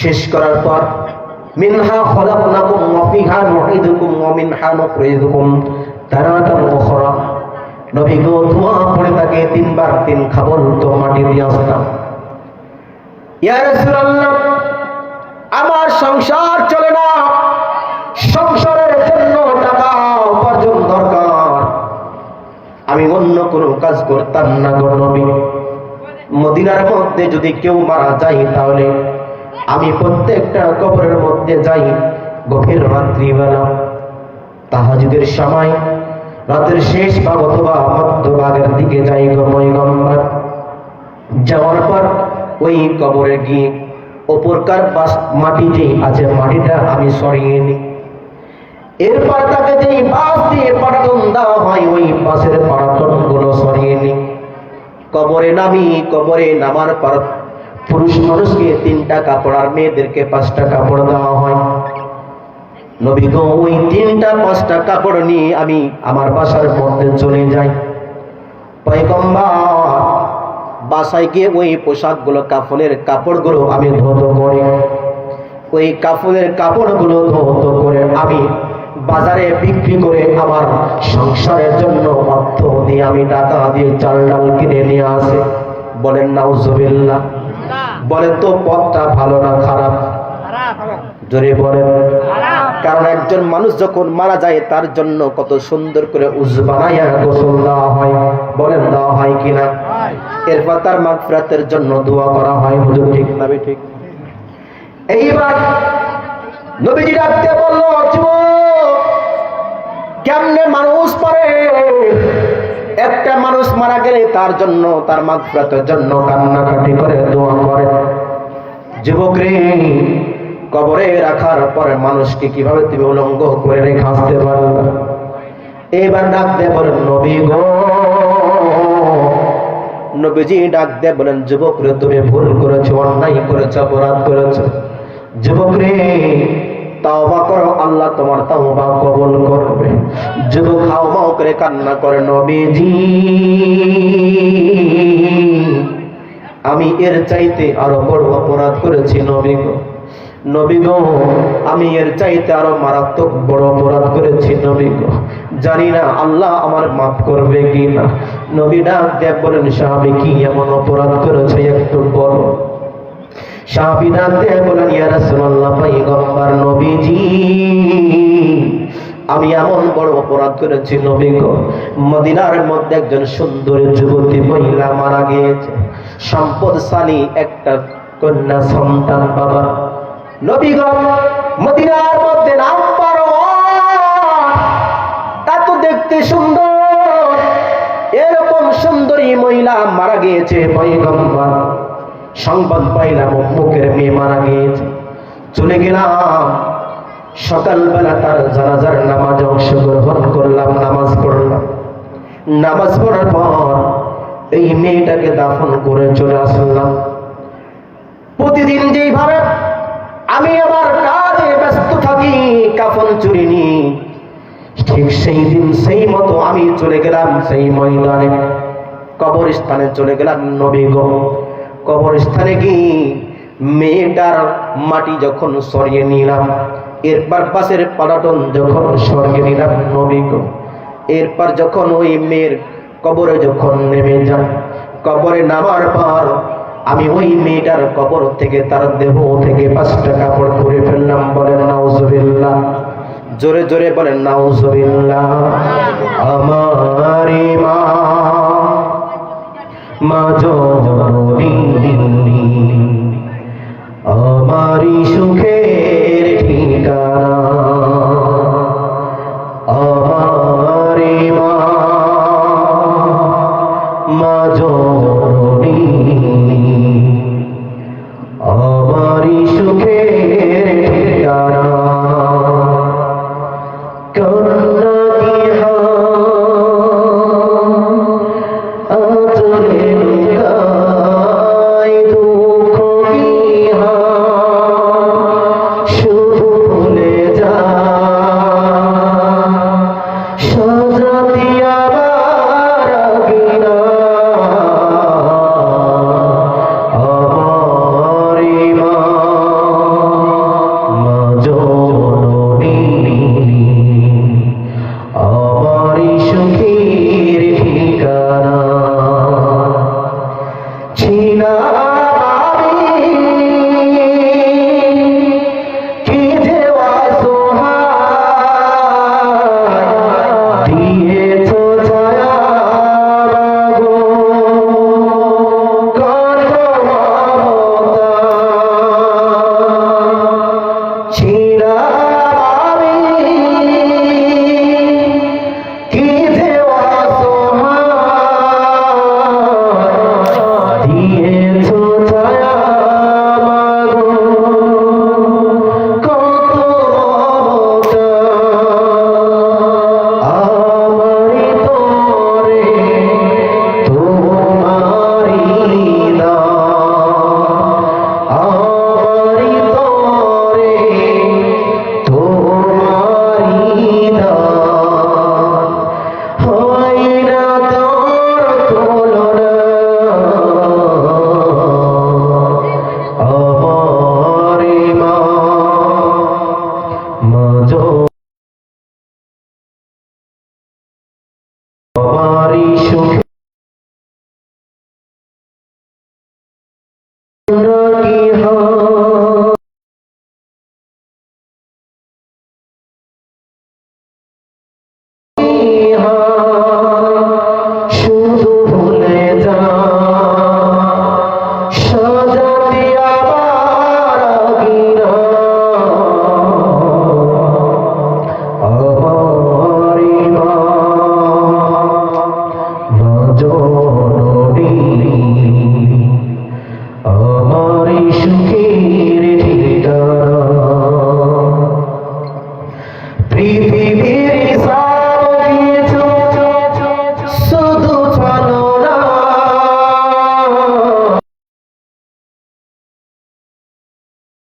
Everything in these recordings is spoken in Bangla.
শেষ করার পর, মিনহা খলাকনাকুম ওয়া ফিহা নুঈদুকুম ওয়া মিনহা নুখরিজুকুম তারাতান উখরা। নবী গো, ধোঁয়া পড়ে থাকে তিনবার তিন খাবল তো মাটি দিয়ে আসতাম। ইয়া রাসূলুল্লাহ, আমার সংসার চলে না। সংসারের জন্য টাকা উপার্জন দরকার। আমি অন্য কোনো কাজ করতাম না গো নবী। মদিনার মধ্যে যদি কেউ মারা যায়, তাহলে আমি প্রত্যেকটা কবরের মধ্যে যাই গভীর রাত্রিবেলা। তাহাজুদের সময়, রাতের শেষ ভাগ অথবা মধ্যভাগের দিকে যাই গো পয়গম্বর। যাওয়ার পর ওই কবরে গিয়ে ওপরকার বাস মাটি যেই আছে, মাটিটা আমি সরিয়ে নিই। এরপর তাকে যেই বাস দিয়ে পাঠাতন দেওয়া হয়, ওই বাসের পাঠাতনগুলো সরিয়ে নিই। কবরে নামি, কবরে নামার পর পুরুষ মানুষকে তিনটা কাপড় আর মেয়েদেরকে পাঁচটা কাপড় দেওয়া হয়। নবী গো ওই তিনটা, পাঁচটা কাপড় নিয়ে আমি আমার বাসার মধ্যে চলে যাই। বাসায় গিয়ে ওই পোশাকগুলো, কাফনের কাপড়গুলো আমি ধৌত করে। ওই কাফনের কাপড়গুলো ধৌত করে আমি বাজারে বিক্রি করে আমার সংসারের জন্য অর্থ দিয়ে আমি টাকা দিয়ে চাল ডাল কিনে নিয়ে আসে। বলেন, নাউজুবিল্লাহ। বলেন তো পথটা ভালো না খারাপ? জোরে বলেন। কারণ একজন মানুষ যখন মারা যায় তার জন্য কত সুন্দর করে উজ বানাইয়া গোসল দেওয়া হয়। বলেন দেওয়া হয় কিনা এরপর তার মাগফিরাতের জন্য দোয়া করা হয়। হুজুর ঠিক না ঠিক? এইবার নবীজি ডাকতে বলল কেমনে মানুষ পারে? মারা গেলে তার জন্য, তার মাগফিরাতের জন্য কান্নাকাটি করে দোয়া করে। যুবক রে কবরে রাখার পরে মানুষকে কীভাবে তুমি উলঙ্গ করে রেখে আসতে পারবে? এবার ডাক দিয়ে বলেন, নবী গো। নবীজি ডাক দিয়ে বলেন যুবক রে তুমি ভুল করেছ, অন্যায় করেছ, অপরাধ করেছ। যুবক রে তাওবা করো, আল্লাহ তোমার তাওবা করবে। যুবক, হাও মাও করে কান্না করে, নবীজি। আমি এর চাইতে আরও বড় অপরাধ করেছি, নবী গো। নবী গো, আমি এর চাইতে আরও মারাত্মক বড় অপরাধ করেছি, নবী গো। জানি না আল্লাহ আমার মাফ করবে কি না নবী ডাক দেব বলেন, সাহাবি, কি এমন অপরাধ করেছে একটু বলো। বলেন নবীজি, আমি এমন বড় অপরাধ করেছি, নবী গো, মদিনার মধ্যে একজন সুন্দরী যুবতী মহিলা মারা গিয়েছে। সম্পদশালী একটা কন্যা সন্তান বাবা। নবীগণ মদিনার মধ্যে নাম পারো এত দেখতে সুন্দর। এরকম সুন্দরী মহিলা মারা গিয়েছে, পয়গম্বর। সংবাদ পাইলাম মুখের মেয়ে মারা গিয়েছে চলে গেলাম। সকালবেলা তার জানাজার নামাজ অংশগ্রহণ করলাম, নামাজ পড়লাম। নামাজ পড়ার পর এই মেয়েটাকে দাফন করে চলে আসলাম। প্রতিদিন যেইভাবে আমি আমার কাজে ব্যস্ত থাকি, কাফন চুরি নি ঠিক সেই দিন সেই মতো আমি চলে গেলাম সেই ময়দানে। কবরস্থানে চলে গেলাম নবী গো কবরস্থানে গিয়ে মেয়েটার মাটি যখন সরিয়ে নিলাম, এরপর পাশের পালাটন যখন সরিয়ে নিলাম নবী এরপর যখন ওই মেয়ের কবরে যখন নেমে যান কবরে নামার পর আমি ওই মেয়েটার কবর থেকে তার দেহ থেকে পাঁচটা কাপড় খুলে ফেললাম, বলেন, নাউজুবিল্লাহ। জোরে জোরে বলেন, নাউজুবিল্লাহ। আমারি মা মা আমারি সুখের ঠিকানা আমারি মা মা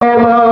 মা,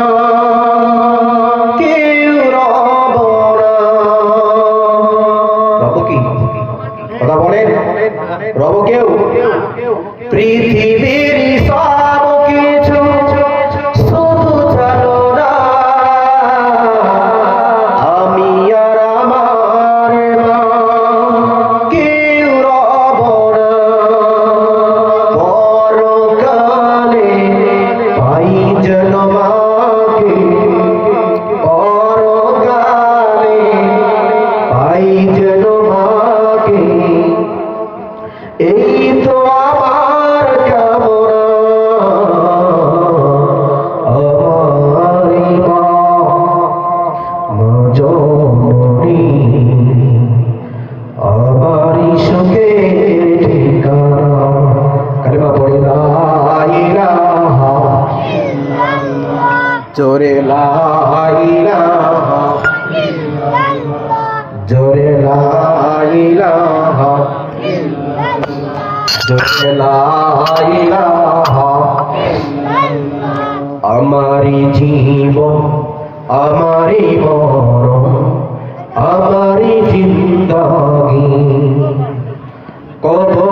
জোরে জোরে জোরে আমারি জীবন আমারি মরণ আমারি জিন্দাগি। কবল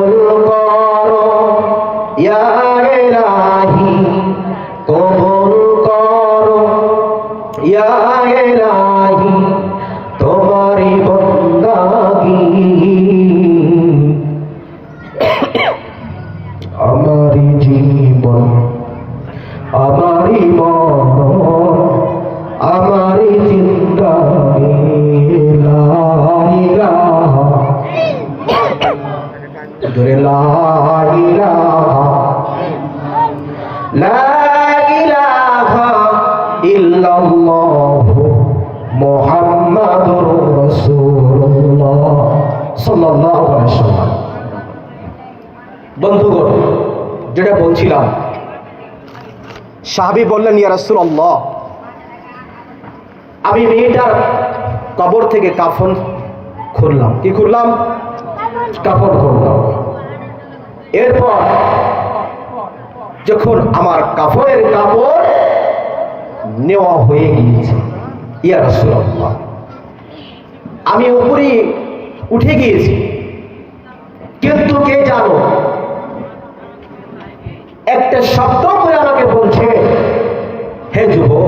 জোরে লা ইলাহা লা ইলাহা ইল্লাল্লাহ মুহাম্মাদুর রাসূলুল্লাহ সাল্লাল্লাহু আলাইহি ওয়াসাল্লাম। বন্ধুগণ, যেটা বলছিলাম, সাহাবি বললেন, ইয়া রাসূলুল্লাহ, আমি মেয়েটার কবর থেকে কাফন খুললাম। কি খুললাম? কাফন খুললাম। এরপর যখন আমার কাপড়ের কাপড় নেওয়া হয়ে গিয়েছে, ইয়া রাসূলুল্লাহ, আমি উপরে উঠে গিয়েছি। কিন্তু কে জানো, একটা শব্দ করে আমাকে বলছে, হে যুবক